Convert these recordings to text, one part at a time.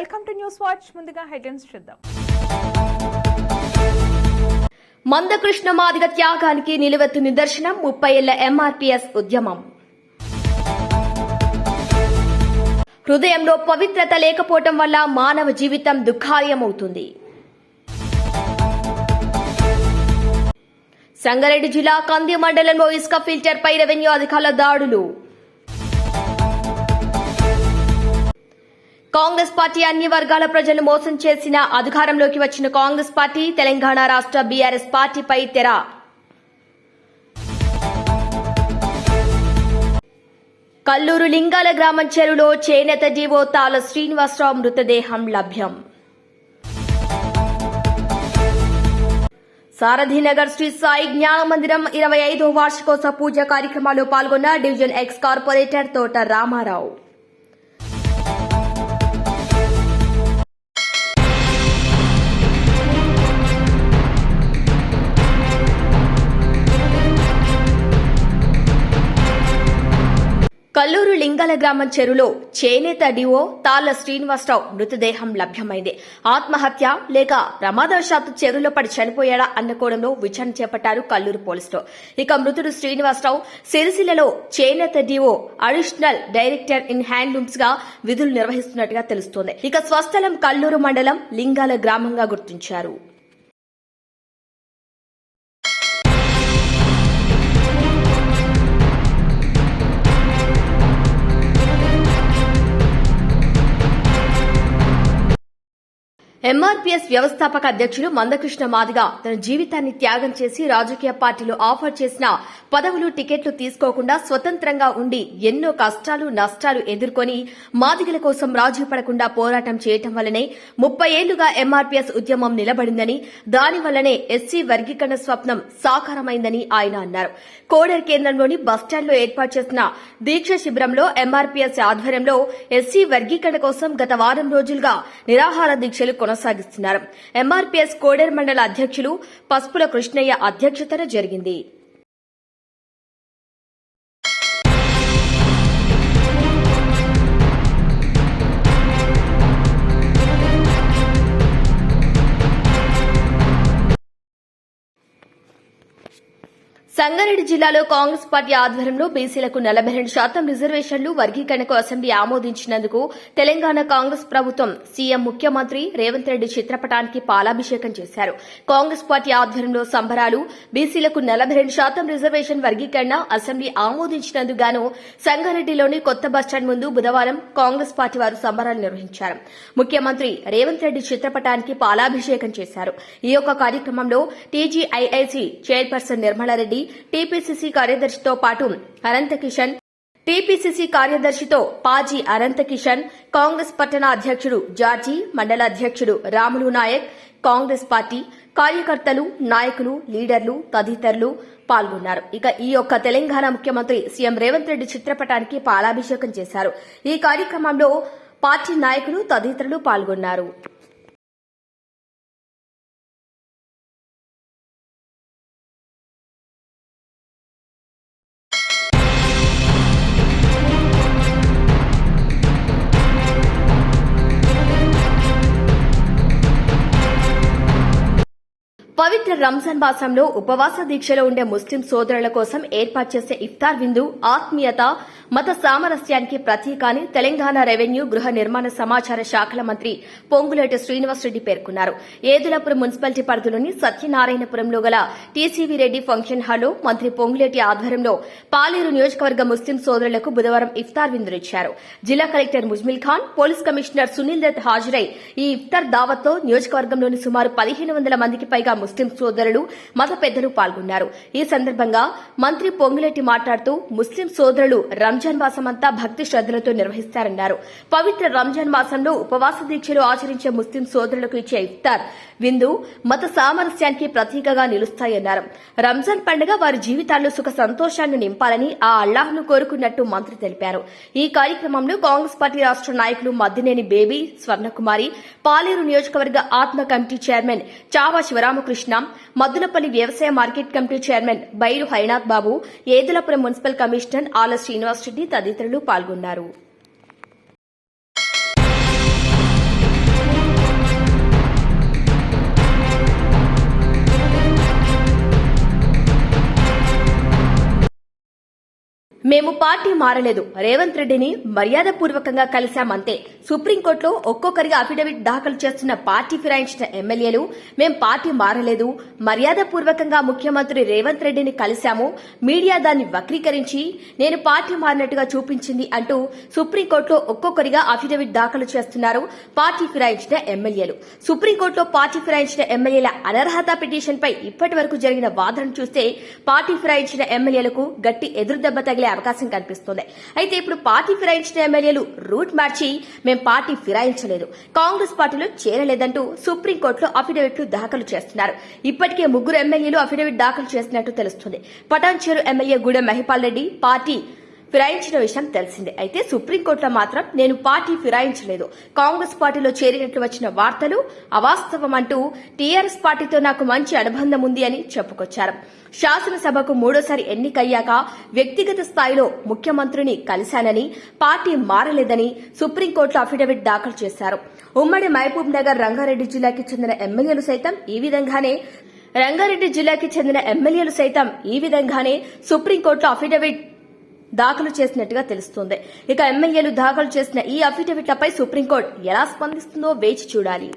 Welcome to news watch. ముందుగా headlines చూద్దాం. మందకృష్ణ మాదిగ త్యాగానికి నిలువెత్తు నిదర్శనం ముప్పై ఏళ్ళ ఎంఆర్పీఎస్ ఉద్యమం. హృదయంలో పవిత్రత లేకపోవటం వల్ల మానవ జీవితం దుఃఖాయమవుతుంది. సంగారెడ్డి జిల్లా కంది మండలంలో ఇసుక ఫిల్టర్ పై రెవెన్యూ అధికారుల దాడులు. కాంగ్రెస్ పార్టీ అన్ని వర్గాల ప్రజలను మోసం చేసిన అధికారంలోకి వచ్చిన కాంగ్రెస్ పార్టీ తెలంగాణ రాష్ట్ర బీఆర్ఎస్ పార్టీపై తెర. కల్లూరు లింగాల గ్రామం చెరువులో చేనేత జీవో తాల శ్రీనివాసరావు మృతదేహం లభ్యం. సారథినగర్ శ్రీ సాయి జ్ఞాన మందిరం ఇరవై ఐదో వార్షికోత్సవ పూజ కార్యక్రమాల్లో పాల్గొన్న డివిజన్ ఎక్స్ కార్పొరేటర్ తోట రామారావు. సింగల లింగాల గ్రామం చెరువులో చేనేత డివో తాళ్ళ శ్రీనివాసరావు మృతదేహం లభ్యమైంది. ఆత్మహత్య లేక ప్రమాదవశాత్తు చెరువులో పడి చనిపోయాడా అన్న కోణంలో విచారణ చేపట్టారు కల్లూరు పోలీసులు. ఇక మృతుడు శ్రీనివాసరావు సిరిసిల్లలో చేనేత డివో అడిషనల్ డైరెక్టర్ ఇన్ హ్యాండ్లూమ్స్గా విధులు నిర్వహిస్తున్నట్టుగా తెలుస్తోంది. ఇక స్వస్థలం కల్లూరు మండలం లింగాల గ్రామంగా గుర్తించారు. ఎంఆర్పీఎస్ వ్యవస్థాపక అధ్యక్షుడు మందకృష్ణ మాదిగ తన జీవితాన్ని త్యాగం చేసి రాజకీయ పార్టీలు ఆఫర్ చేసిన పదవులు టికెట్లు తీసుకోకుండా స్వతంత్రంగా ఉండి ఎన్నో కష్టాలు నష్టాలు ఎదుర్కొని మాదిగల కోసం రాజీ పడకుండా పోరాటం చేయటం వల్లనే ముప్పై ఏళ్ళుగా ఎంఆర్పీఎస్ ఉద్యమం నిలబడిందని దానివల్లనే ఎస్సీ వర్గీకరణ స్వప్నం సాకారమైందని ఆయన అన్నారు. కోడర్ కేంద్రంలోని బస్టాండ్లో ఏర్పాటు చేసిన దీక్ష శిబిరంలో ఎంఆర్పీఎస్ ఆధ్వర్యంలో ఎస్సీ వర్గీకరణ కోసం గత వారం రోజులుగా నిరాహార దీక్షలు కొనసాగిస్తున్నారు. ఎంఆర్పీఎస్ కోడేరు మండల అధ్యక్షులు పసుపుల కృష్ణయ్య అధ్యక్షతన జరిగింది. సంగారెడ్డి జిల్లాలో కాంగ్రెస్ పార్టీ ఆధ్వర్యంలో బీసీలకు నలభై రెండు శాతం రిజర్వేషన్లు వర్గీకరణకు అసెంబ్లీ ఆమోదించినందుకు తెలంగాణ కాంగ్రెస్ ప్రభుత్వం సీఎం ముఖ్యమంత్రి రేవంత్ రెడ్డి చిత్రపటానికి పాలాభిషేకం చేశారు. కాంగ్రెస్ పార్టీ ఆధ్వర్యంలో సంబరాలు బీసీలకు నలభై రెండు శాతం రిజర్వేషన్ వర్గీకరణ అసెంబ్లీ ఆమోదించినందుకు గాను సంగారెడ్డిలోని కొత్త బస్టాండ్ ముందు బుధవారం కాంగ్రెస్ పార్టీ వారు సంబరాలు నిర్వహించారు. ముఖ్యమంత్రి రేవంత్ రెడ్డి చిత్రపటానికి పాలాభిషేకం చేశారు. ఈ యొక్క కార్యక్రమంలో టీజీఐఐసీ చైర్పర్సన్ నిర్మలారెడ్డి టీపీసీసీ కార్యదర్శితో పాటు అనంత కిషన్ టీపీసీసీ కార్యదర్శితో పాజీ అనంత కిషన్ కాంగ్రెస్ పట్టణ అధ్యక్షుడు జార్జీ మండల అధ్యక్షుడు రాములు నాయక్ కాంగ్రెస్ పార్టీ కార్యకర్తలు నాయకులు లీడర్లు తదితరులు పాల్గొన్నారు. ఇక ఈ యొక్క తెలంగాణ ముఖ్యమంత్రి సీఎం రేవంత్ రెడ్డి చిత్రపటానికి పాలాభిషేకం చేశారు. ఈ కార్యక్రమంలో పార్టీ నాయకులు తదితరులు పాల్గొన్నారు. పవిత్ర రంజాన్ మాసంలో ఉపవాస దీక్షలో ఉండే ముస్లిం సోదరుల కోసం ఏర్పాటు చేసే ఇఫ్తార్ విందు ఆత్మీయత మత సామరస్యానికి ప్రతీక అని తెలంగాణ రెవెన్యూ గృహ నిర్మాణ సమాచార శాఖల మంత్రి పొంగులేటి శ్రీనివాసరెడ్డి పేర్కొన్నారు. ఏదులాపురం మున్సిపాలిటీ పరిధిలోని సత్యనారాయణపురంలో గల టీసీవీ రెడ్డి ఫంక్షన్ హాల్లో మంత్రి పొంగులేటి ఆధ్వర్యంలో పాలేరు నియోజకవర్గ ముస్లిం సోదరులకు బుధవారం ఇఫ్తార్ విందునిచ్చారు. జిల్లా collector Muzammil Khan police commissioner Sunil Dutt హాజరై ఈ ఇఫ్తార్ దావత్తో నియోజకవర్గంలోని సుమారు పదిహేను వందల మందికి పైగా ముస్లిం సోదరులు మత పెద్దలు పాల్గొన్నారు. ఈ సందర్భంగా మంత్రి పొంగులేటి మాట్లాడుతూ ముస్లిం సోదరులు రంజాన్ అంతా భక్తి శ్రద్దలతో నిర్వహిస్తారన్నారు. పవిత్ర రంజాన్ మాసంలో ఉపవాస దీక్షలు ఆచరించే ముస్లిం సోదరులకు ఇచ్చే ఇఫ్తార్ విందు మత సామరస్యానికి ప్రతీకగా నిలుస్తాయన్నారు. రంజాన్ పండుగ వారి జీవితాల్లో సుఖ సంతోషాన్ని నింపాలని ఆ అల్లాహ్ను కోరుకున్నట్టు మంత్రి తెలిపారు. ఈ కార్యక్రమంలో కాంగ్రెస్ పార్టీ రాష్ట నాయకులు మద్దినేని బేబీ స్వర్ణకుమారి పాలేరు నియోజకవర్గ ఆత్మ కమిటీ చైర్మన్ చావా శివరామకృష్ణ మద్దులపల్లి వ్యవసాయ market committee chairman Bairu Hainath Babu Edulapuram municipal commissioner Ala Srinivas Reddy తదితరులు పాల్గొన్నారు. మేము పార్టీ మారలేదు. రేవంత్ రెడ్డిని మర్యాదపూర్వకంగా కలిశామంతే సుప్రీంకోర్టులో ఒక్కొక్కరిగా అఫిడవిట్ దాఖలు చేస్తున్న పార్టీ ఫిరాయించిన ఎమ్మెల్యేలు మేం పార్టీ మారలేదు. మర్యాదపూర్వకంగా ముఖ్యమంత్రి రేవంత్ రెడ్డిని కలిశాము. మీడియా దాన్ని వక్రీకరించి నేను పార్టీ మారినట్టుగా చూపించింది అంటూ సుప్రీంకోర్టులో ఒక్కొక్కరిగా అఫిడవిట్ దాఖలు చేస్తున్నారు పార్టీ ఫిరాయించిన ఎమ్మెల్యేలు. సుప్రీంకోర్టులో పార్టీ ఫిరాయించిన ఎమ్మెల్యేల అనర్హత పిటిషన్పై ఇప్పటి వరకు జరిగిన వాదన చూస్తే పార్టీ ఫిరాయించిన ఎమ్మెల్యేలకు గట్టి ఎదురుదెబ్బ తగిలే అవకాశం కనిపిస్తోంది అయితే ఇప్పుడు పార్టీ ఫిరాయించిన ఎమ్మెల్యేలు రూట్ మార్చి మేము పార్టీ ఫిరాయించలేదు. కాంగ్రెస్ పార్టీలో చేరలేదంటూ సుప్రీంకోర్టులో అఫిడవిట్లు దాఖలు చేస్తున్నారు. ఇప్పటికే ముగ్గురు ఎమ్మెల్యేలు అఫిడవిట్ దాఖలు చేసినట్టు తెలుస్తుంది. పటాన్చేరు ఎమ్మెల్యే గూడెం మహిపాల్ రెడ్డి పార్టీ ఫిరాయించిన విషయం తెలిసిందే. అయితే సుప్రీంకోర్టులో మాత్రం నేను పార్టీ ఫిరాయించలేదు. కాంగ్రెస్ పార్టీలో చేరినట్లు వచ్చిన వార్తలు అవాస్తవం అంటూ టీఆర్ఎస్ పార్టీతో నాకు మంచి అనుబంధం ఉంది అని చెప్పుకొచ్చారు. శాసనసభకు మూడోసారి ఎన్నికయ్యాక వ్యక్తిగత స్థాయిలో ముఖ్యమంత్రిని కలిశానని పార్టీ మారలేదని సుప్రీంకోర్టులో అఫిడవిట్ దాఖలు చేశారు. ఉమ్మడి మహబూబ్ నగర్ రంగారెడ్డి జిల్లాకి చెందిన ఎమ్మెల్యేలు సైతం ఈ విధంగానే రంగారెడ్డి జిల్లాకి చెందిన ఎమ్మెల్యేలు సైతం ఈ విధంగానే సుప్రీంకోర్టులో అఫిడవిట్ దాఖలు చేసినట్టుగా తెలుస్తోంది. ఇక ఎమ్మెల్యేలు దాఖలు చేసిన ఈ అఫిడవిట్లపై సుప్రీంకోర్టు ఎలా స్పందిస్తుందో వేచి చూడాలి.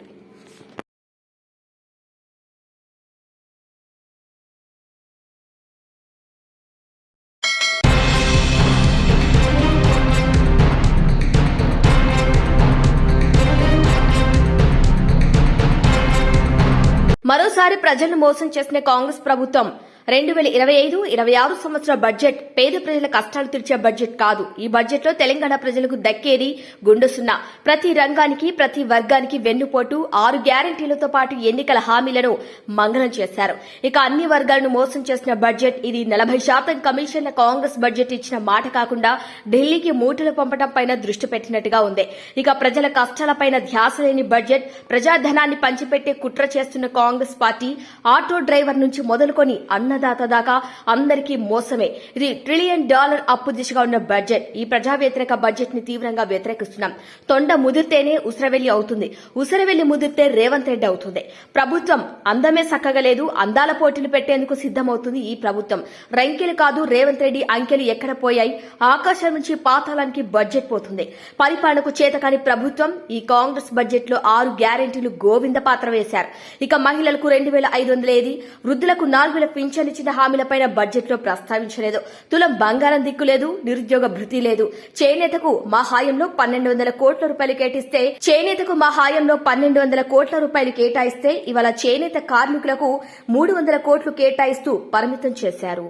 మరోసారి ప్రజలను మోసం చేసిన కాంగ్రెస్ ప్రభుత్వం రెండు వేల ఇరవై ఐదు ఇరవై ఆరు సంవత్సర బడ్జెట్ పేద ప్రజల కష్టాలు తీర్చే బడ్జెట్ కాదు. ఈ బడ్జెట్లో తెలంగాణ ప్రజలకు దక్కేది గుండు సున్నా. ప్రతి రంగానికి ప్రతి వర్గానికి వెన్నుపోటు ఆరు గ్యారంటీలతో పాటు ఎన్నికల హామీలను మంగళం చేశారు. ఇక అన్ని వర్గాలను మోసం చేసిన బడ్జెట్ ఇది నలభై శాతం కమిషన్ల కాంగ్రెస్ బడ్జెట్ ఇచ్చిన మాట కాకుండా ఢిల్లీకి మూటలు పంపడం పైన దృష్టి పెట్టినట్టుగా ఉంది. ఇక ప్రజల కష్టాలపైన ధ్యాస లేని బడ్జెట్ ప్రజాధనాన్ని పంచిపెట్టే కుట్ర చేస్తున్న కాంగ్రెస్ పార్టీ ఆటో డ్రైవర్ నుంచి మొదలుకొని అన్న అన్నదాత దాకా అందరికీ మోసమే. ఇది ట్రిలియన్ డాలర్ అప్పు దిశగా ఉన్న బడ్జెట్. ఈ ప్రజా వ్యతిరేక బడ్జెట్ని తీవ్రంగా వ్యతిరేకిస్తున్నాం. తొండ ముదిరితేనే ఉసిరవెల్లి అవుతుంది. ఉసిరవెల్లి ముదిరితే రేవంత్ రెడ్డి అవుతుంది. ప్రభుత్వం అందమే సక్కగలేదు అందాల పోటీలు పెట్టేందుకు సిద్దమవుతుంది ఈ ప్రభుత్వం. రంకెలు కాదు రేవంత్ రెడ్డి అంకెలు ఎక్కడ పోయాయి? ఆకాశం నుంచి పాతాళానికి బడ్జెట్ పోతుంది. పరిపాలనకు చేతకాని ప్రభుత్వం ఈ కాంగ్రెస్ బడ్జెట్లో ఆరు గ్యారెంటీలు గోవింద పాత్ర వేశారు. ఇక మహిళలకు రెండు వేల ఐదు వందల ఏది వృద్ధులకు నాలుగు వేల పింఛన్ ఇచ్చిన హామీలపైన బడ్జెట్లో ప్రస్తావించలేదు. తులం బంగారం దిక్కు లేదు నిరుద్యోగ భృతి లేదు. చేనేతకు మా హాయంలో పన్నెండు వందల కోట్ల రూపాయలు కేటాయిస్తే చేనేతకు మా హాయంలో పన్నెండు వందల కోట్ల రూపాయలు కేటాయిస్తే ఇవాళ చేనేత కార్మికులకు మూడు వందల కోట్లు కేటాయిస్తూ పరిమితం చేశారు.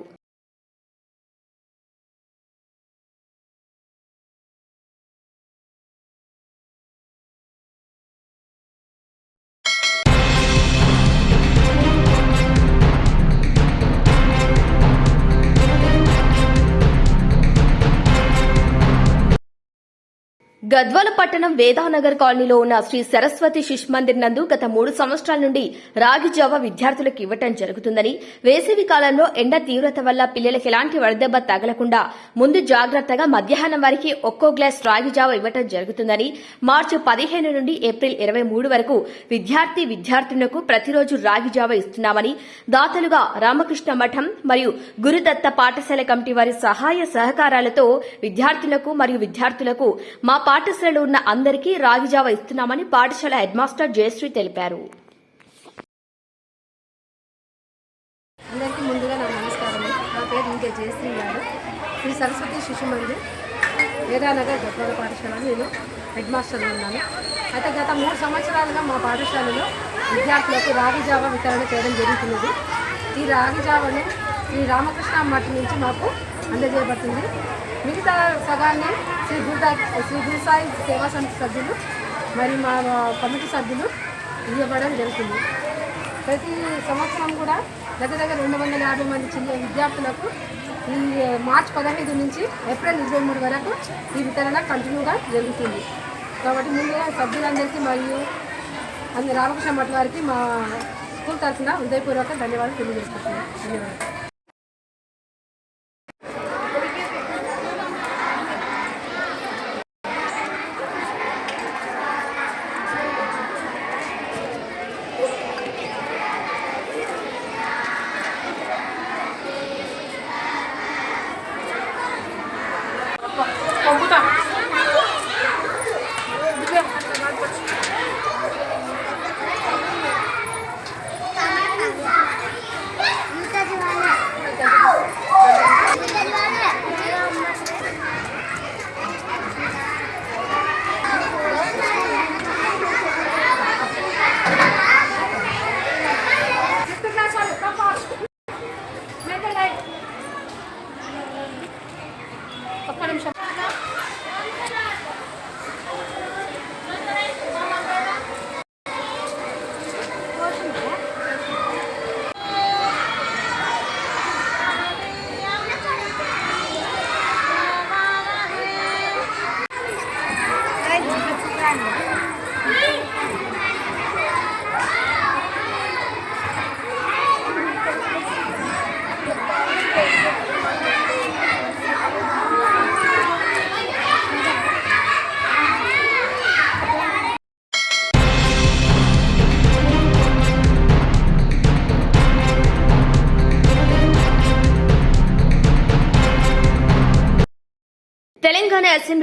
గద్వాల పట్టణం వేదానగర్ కాలనీలో ఉన్న శ్రీ సరస్వతి శిశు మందిర్ నందు గత మూడు సంవత్సరాల నుండి రాగి జావ విద్యార్థులకు ఇవ్వటం జరుగుతుందని వేసవి కాలంలో ఎండ తీవ్రత వల్ల పిల్లలకు ఎలాంటి వడదెబ్బ తగలకుండా ముందు జాగ్రత్తగా మధ్యాహ్నం వరకు ఒక్కో గ్లాస్ రాగి జావ ఇవ్వటం జరుగుతుందని మార్చి పదిహేను నుండి ఏప్రిల్ ఇరవై మూడు వరకు విద్యార్థి విద్యార్థులకు ప్రతిరోజు రాగి జావ ఇస్తున్నామని దాతలుగా రామకృష్ణ మఠం మరియు గురుదత్త పాఠశాల కమిటీ వారి సహాయ సహకారాలతో విద్యార్థులకు మరియు విద్యార్థులకు మా పాఠ పాఠశాలలో ఉన్న అందరికీ రాగిజావ ఇస్తున్నామని పాఠశాల హెడ్ మాస్టర్ జయశ్రీ తెలిపారు. అందరికీ ముందుగా నా నమస్కారం నా పేరు ఇంకే జయశ్రీ గారు. శ్రీ సరస్వతి శిశు మందిర్ వేదానగర్ గద్వాల పాఠశాలలో నేను హెడ్ మాస్టర్గా ఉన్నాను. అయితే గత మూడు సంవత్సరాలుగా మా పాఠశాలలో విద్యార్థులకు రాగి జావా వితరణ చేయడం జరుగుతున్నది. ఈ రాగి జావను శ్రీ రామకృష్ణ మఠం నుంచి మాకు అందజేయబడుతుంది. మిగతా సగాన్ని శ్రీ గురుదా శ్రీ గురుసాయి సేవా సమితి సభ్యులు మరి మా కమిటీ సభ్యులు ఇవ్వబడడం జరుగుతుంది. ప్రతి సంవత్సరం కూడా దగ్గర దగ్గర రెండు వందల యాభై మంది చిన్న విద్యార్థులకు ఈ మార్చ్ పదహైదు నుంచి ఏప్రిల్ ఇరవై మూడు వరకు ఈ వితరణ కంటిన్యూగా జరుగుతుంది. కాబట్టి ముందుగా సభ్యులందరికీ మరియు అందరి రామకృష్ణ మఠ్ వారికి మా స్కూల్ తరఫున హృదయపూర్వక ధన్యవాదాలు తెలియజేస్తున్నాను ధన్యవాదాలు. 어, 보자.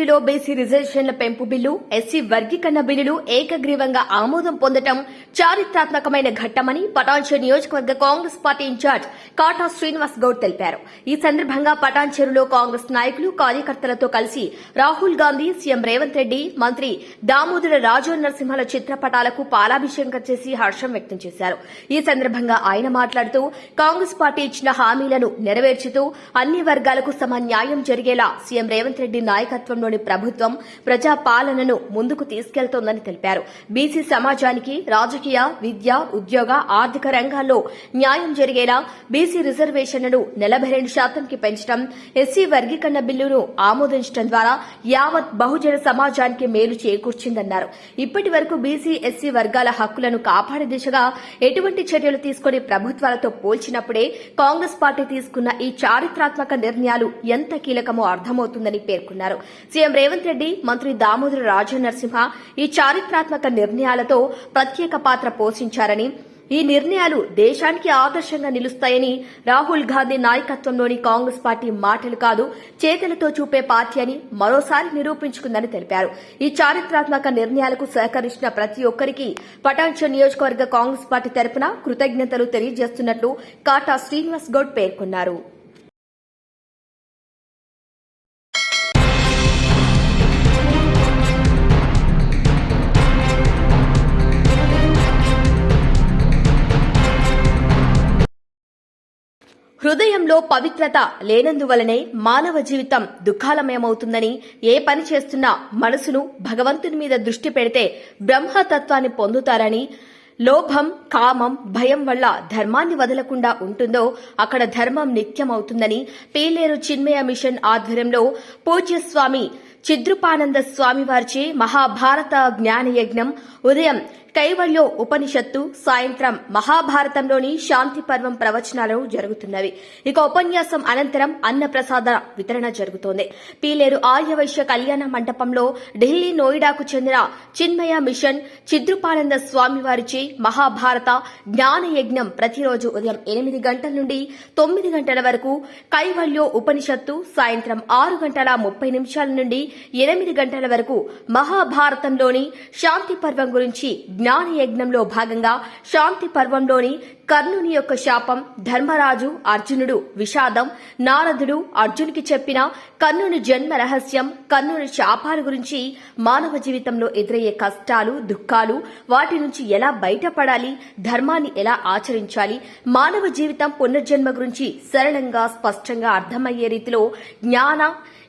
అసెంబ్లీలో బీసీ రిజర్వేషన్ల పెంపు బిల్లు ఎస్సీ వర్గీకరణ బిల్లులు ఏకగ్రీవంగా ఆమోదం పొందటం చారిత్రాత్మకమైన ఘట్టమని పటాన్చేరు నియోజకవర్గ కాంగ్రెస్ పార్టీ ఇన్ఛార్జ్ కాటా శ్రీనివాస్ గౌడ్ తెలిపారు. ఈ సందర్భంగా పటాన్చేరులో కాంగ్రెస్ నాయకులు కార్యకర్తలతో కలిసి రాహుల్ గాంధీ సీఎం రేవంత్ రెడ్డి మంత్రి దామోదర రాజు నరసింహల చిత్రపటాలకు పాలాభిషేకం చేసి హర్షం వ్యక్తం చేశారు. ఈ సందర్భంగా ఆయన మాట్లాడుతూ కాంగ్రెస్ పార్టీ ఇచ్చిన హామీలను నెరవేర్చుతూ అన్ని వర్గాలకు సమ న్యాయం జరిగేలా సీఎం రేవంత్ రెడ్డి నాయకత్వంలో నాయకత్వంలోని ప్రభుత్వం ప్రజా పాలనను ముందుకు తీసుకెళ్తోందని తెలిపారు. బీసీ సమాజానికి రాజకీయ విద్య ఉద్యోగ ఆర్థిక రంగాల్లో న్యాయం జరిగేలా బీసీ రిజర్వేషన్లను నలభై రెండు శాతంకి పెంచడం ఎస్సీ వర్గీకరణ బిల్లును ఆమోదించడం ద్వారా యావత్ బహుజన సమాజానికి మేలు చేకూర్చిందన్నారు. ఇప్పటి వరకు బీసీ ఎస్సీ వర్గాల హక్కులను కాపాడే దిశగా ఎటువంటి చర్యలు తీసుకుని ప్రభుత్వాలతో పోల్చినప్పుడే కాంగ్రెస్ పార్టీ తీసుకున్న ఈ చారిత్రాత్మక నిర్ణయాలు ఎంత కీలకమో అర్థమవుతుందని పేర్కొన్నారు. సీఎం రేవంత్ రెడ్డి మంత్రి దామోదర రాజనరసింహ ఈ చారిత్రాత్మక నిర్ణయాలతో ప్రత్యేక పాత్ర పోషించారని ఈ నిర్ణయాలు దేశానికి ఆదర్శంగా నిలుస్తాయని రాహుల్ గాంధీ నాయకత్వంలోని కాంగ్రెస్ పార్టీ మాటలు కాదు చేతలతో చూపే పార్టీ అని మరోసారి నిరూపించుకుందని తెలిపారు. ఈ చారిత్రాత్మక నిర్ణయాలకు సహకరించిన ప్రతి ఒక్కరికి పటాన్చర్ నియోజకవర్గ కాంగ్రెస్ పార్టీ తరపున కృతజ్ఞతలు తెలియజేస్తున్నట్లు కాటా శ్రీనివాస్ గౌడ్ పేర్కొన్నారు. హృదయంలో పవిత్రత లేనందువలనే మానవ జీవితం దుఃఖాలమయమవుతుందని ఏ పని చేస్తున్నా మనసును భగవంతుని మీద దృష్టి పెడితే బ్రహ్మతత్వాన్ని పొందుతారని లోభం కామం భయం వల్ల ధర్మాన్ని వదలకుండా ఉంటుందో అక్కడ ధర్మం నిత్యమవుతుందని పీలేరు చిన్మయ మిషన్ ఆధ్వర్యంలో పూజ్యస్వామి చిద్రుపానంద స్వామి వారిచే మహాభారత జ్ఞాన యజ్ఞం ఉదయం కైవల్యో ఉపనిషత్తు సాయంత్రం మహాభారతంలోని శాంతి పర్వం ప్రవచనాలు జరుగుతున్నవి. ఇక ఉపన్యాసం అనంతరం అన్నప్రసాద వితరణ జరుగుతోంది. పీలేరు ఆర్యవైశ్య కళ్యాణ మండపంలో ఢిల్లీ నోయిడాకు చెందిన చిన్మయ మిషన్ చిద్రుపానంద స్వామివారిచే మహాభారత జ్ఞాన యజ్ఞం ప్రతిరోజు ఉదయం ఎనిమిది గంటల నుండి తొమ్మిది గంటల వరకు కైవల్యో ఉపనిషత్తు సాయంత్రం ఆరు గంటల ముప్పై నిమిషాల నుండి ఎనిమిది గంటల వరకు మహాభారతంలోని శాంతి పర్వం గురించి జ్ఞాన యజ్ఞంలో భాగంగా శాంతి పర్వంలోని కర్ణుని యొక్క శాపం ధర్మరాజు అర్జునుడు విషాదం నారదుడు అర్జునికి చెప్పిన కర్ణుని జన్మ రహస్యం కర్ణుని శాపాల గురించి మానవ జీవితంలో ఎదురయ్యే కష్టాలు దుఃఖాలు వాటి నుంచి ఎలా బయటపడాలి ధర్మాన్ని ఎలా ఆచరించాలి మానవ జీవితం పునర్జన్మ గురించి సరళంగా స్పష్టంగా అర్థమయ్యే రీతిలో జ్ఞాన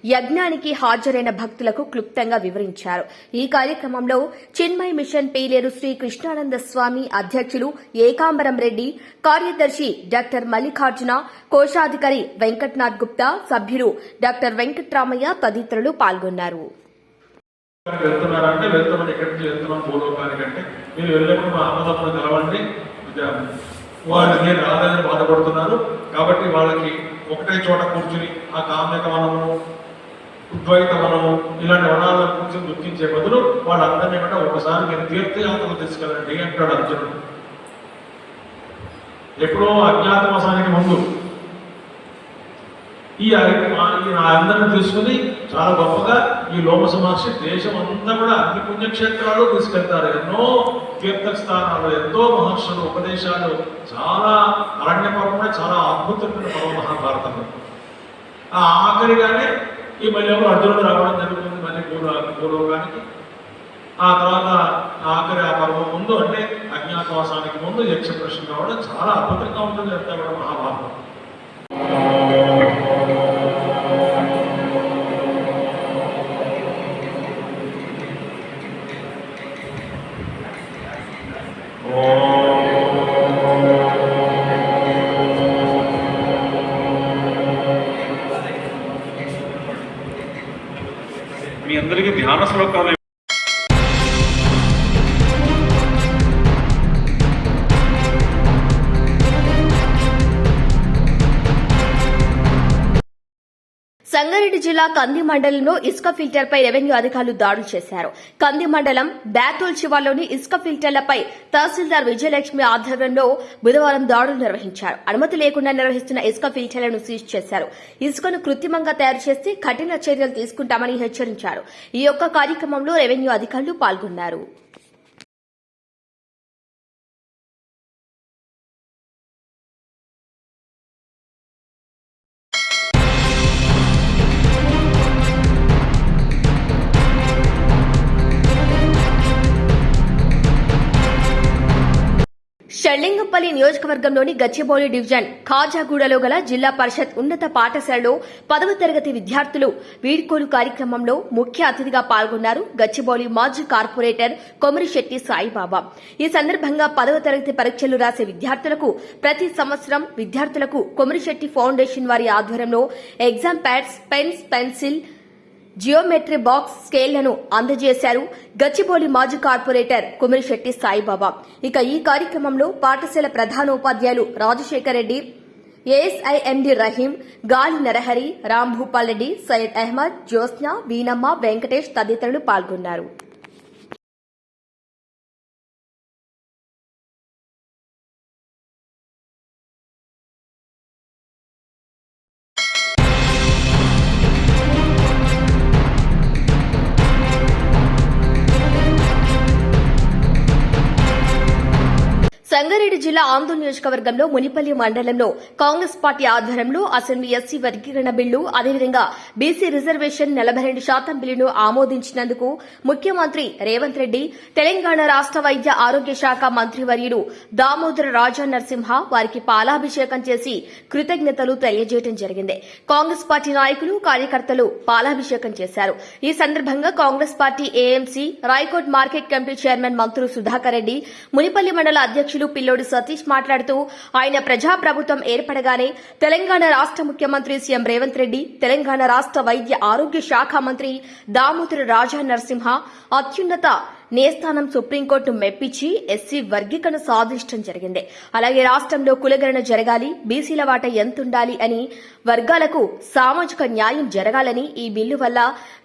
యజ్ఞానికి హాజరైన భక్తులకు క్లుప్తంగా వివరించారు. ఈ కార్యక్రమంలో చిన్మయ్ మిషన్ పేలేరు శ్రీ కృష్ణానంద స్వామి అధ్యక్షులు ఏకాంబరం రెడ్డి కార్యదర్శి డాక్టర్ మల్లికార్జున కోశాధికారి వెంకట్నాథ్ గుప్తా సభ్యులు డాక్టర్ వెంకట్రామయ్య తదితరులు పాల్గొన్నారు. వెళ్తున్నారా అంటే వెళ్తున్నాం. ఎక్కడి నుంచి వెళ్తున్నాం? భూలోకానికి అంటే మీరు వెళ్ళినప్పుడు మా అన్నదమ్ములు కలవండి. ఇక నేను రాలేదని బాధపడుతున్నారు. కాబట్టి వాళ్ళకి ఒకటే చోట కూర్చుని ఆ కామ్యకమానము ఉద్వైత మనము ఇలాంటి వనాలను గురించి దుఃఖించే బదులు వాళ్ళందరినీ కూడా ఒకసారి మీరు తీర్థయాత్రలు తీసుకెళ్ళండి అంటాడు అర్జునుడు. ఎప్పుడో అజ్ఞాతవాసానికి ముందు ఈ అందరిని తీసుకుని చాలా గొప్పగా ఈ లోమ దేశం అంతా కూడా అన్ని పుణ్యక్షేత్రాలు తీసుకెళ్తారు. ఎన్నో తీర్థ స్థానాలు ఎంతో మహర్షులు ఉపదేశాలు చాలా అరణ్య చాలా అద్భుతమైన పర్వ మహాభారతంలో ఆ ఆఖరిగానే ఈ మళ్ళీ అర్జునుడు రావడం జరుగుతుంది. మళ్ళీ పూర్వ పూర్వకానికి ఆ తర్వాత ఆఖరి ఆ పర్వం ముందు అంటే అజ్ఞాతవాసానికి ముందు యక్ష ప్రశ్న రావడం చాలా అద్భుతంగా ఉంటుంది అంతా కూడా మహాభారతం. సంగారెడ్డి జిల్లా కంది మండలంలో ఇసుక ఫిల్టర్పై రెవెన్యూ అధికారులు దాడులు చేశారు. కంది మండలం బ్యాతూల్ శివార్లోని ఇసుక ఫిల్టర్లపై తహసీల్దార్ విజయలక్ష్మి ఆధ్వర్యంలో బుధవారం దాడులు నిర్వహించారు. అనుమతి లేకుండా నిర్వహిస్తున్న ఇసుక ఫిల్టర్లను సీజ్ చేశారు. ఇసుకను కృత్రిమంగా తయారు చేస్తే కఠిన చర్యలు తీసుకుంటామని హెచ్చరించారు. ఈ యొక్క కార్యక్రమంలో రెవెన్యూ అధికారులు పాల్గొన్నారు. చెల్లింగంపల్లి నియోజకవర్గంలోని గచ్చిబౌలి డివిజన్ ఖాజాగూడలో గల జిల్లా పరిషత్ ఉన్నత పాఠశాలలో పదవ తరగతి విద్యార్థులు వీడ్కోలు కార్యక్రమంలో ముఖ్య అతిథిగా పాల్గొన్నారు గచ్చిబౌలి మాజీ కార్పొరేటర్ కొమరిశెట్టి సాయిబాబా. ఈ సందర్భంగా పదవ తరగతి పరీక్షలు రాసే విద్యార్థులకు ప్రతి సంవత్సరం విద్యార్థులకు కొమరిశెట్టి ఫౌండేషన్ వారి ఆధ్వర్యంలో exam pads pens pencil geometry box స్కేళ్ళను అందజేశారు గచ్చిబౌలి మాజీ కార్పొరేటర్ కుమిరిశెట్టి సాయిబాబా. ఇక ఈ కార్యక్రమంలో పాఠశాల ప్రధానోపాధ్యాయులు రాజశేఖర్ రెడ్డి ఏఎస్ఐఎండి రహీం గాలి నరహరి రామ్ భూపాల్ రెడ్డి సయ్యద్ అహ్మద్ జ్యోత్స్న వీనమ్మ వెంకటేష్ తదితరులు పాల్గొన్నారు. జిల్లా ఆందోళన నియోజకవర్గంలో మునిపల్లి మండలంలో కాంగ్రెస్ పార్టీ ఆధ్వర్యంలో అసెంబ్లీ ఎస్సీ వర్గీకరణ బిల్లు అదేవిధంగా బీసీ రిజర్వేషన్ నలభై రెండు శాతం బిల్లును ఆమోదించినందుకు ముఖ్యమంత్రి రేవంత్ రెడ్డి తెలంగాణ రాష్ట వైద్య ఆరోగ్య శాఖ మంత్రివర్యులు దామోదర రాజా నరసింహ వారికి పాలాభిషేకం చేసి కృతజ్ఞతలు తెలియజేయడం జరిగింది. కాంగ్రెస్ పార్టీ నాయకులు కార్యకర్తలు పాలాభిషేకం చేశారు. ఈ సందర్భంగా Congress party AMC Rayakot market committee chairman మంత్రులు సుధాకర్ రెడ్డి మునిపల్లి మండల అధ్యక్షులు పిల్లోడి సతీష్ మాట్లాడుతూ ఆయన ప్రజాప్రభుత్వం ఏర్పడగానే తెలంగాణ రాష్ట్ర ముఖ్యమంత్రి సీఎం రేవంత్ రెడ్డి తెలంగాణ రాష్ట్ర వైద్య ఆరోగ్య శాఖ మంత్రి దామోదర రాజా నరసింహ అత్యున్నత నేస్థానం సుప్రీంకోర్టు మెప్పించి ఎస్సీ వర్గీకరణ సాధించడం జరిగింది. అలాగే రాష్ట్రంలో కులగణన జరగాలి బీసీల వాట ఎంతుండాలి అని వర్గాలకు సామాజిక న్యాయం జరగాలని ఈ బిల్లు వల్ల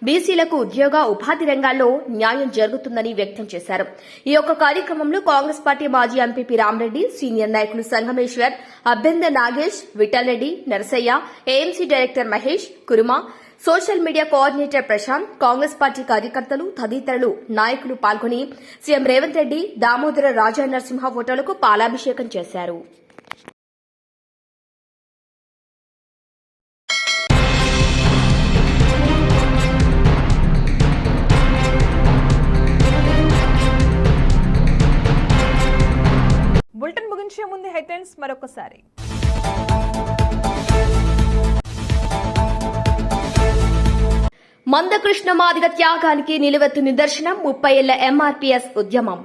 బీసీలకు ఉద్యోగ ఉపాధి రంగాల్లో న్యాయం జరుగుతుందని వ్యక్తం చేశారు. ఈ యొక్క కార్యక్రమంలో కాంగ్రెస్ పార్టీ మాజీ ఎంపీపీ రామరెడ్డి సీనియర్ నాయకులు Sangameshwar Abhyandar Nagesh Vittal Reddy Narasaiah AMC director Mahesh Kuruma social media coordinator Prashanth Congress party కార్యకర్తలు తదితరులు నాయకులు పాల్గొని సీఎం రేవంత్ రెడ్డి దామోదర రాజా నరసింహ ఫోటోలకు పాలాభిషేకం చేశారు. బులెటిన్ ముగించే ముందు హెడ్లైన్స్ మరొకసారి. మందకృష్ణ మాదిగ త్యాగానికి నిలువెత్తు నిదర్శనం ముప్పై ఏళ్ళ ఎంఆర్పీఎస్ ఉద్యమం.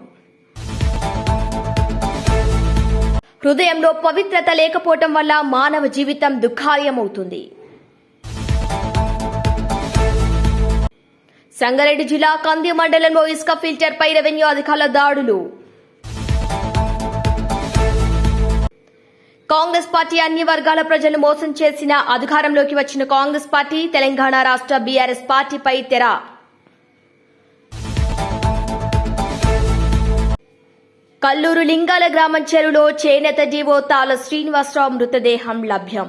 హృదయంలో పవిత్రత లేకపోవటం వల్ల మానవ జీవితం దుఃఖాలయమవుతుంది సంగారెడ్డి జిల్లా కంది మండలంలో ఇసుక ఫిల్టర్ పై రెవెన్యూ అధికారుల దాడులు. కాంగ్రెస్ పార్టీ అన్ని వర్గాల ప్రజలను మోసం చేసిన అధికారంలోకి వచ్చిన కాంగ్రెస్ పార్టీ తెలంగాణ రాష్ట్ర బీఆర్ఎస్ పార్టీపై తెర. కల్లూరు లింగాల గ్రామం చెరువులో చేనేత జీవో తాల శ్రీనివాసరావు మృతదేహం లభ్యం.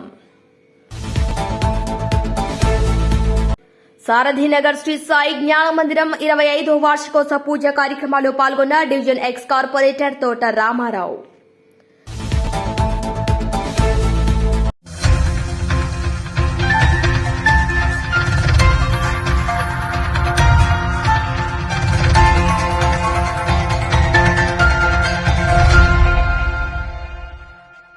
సారథినగర్ శ్రీ సాయి జ్ఞాన మందిరం ఇరవై ఐదో వార్షికోత్సవ పూజ కార్యక్రమాల్లో పాల్గొన్న డివిజన్ ఎక్స్ కార్పొరేటర్ తోట రామారావు.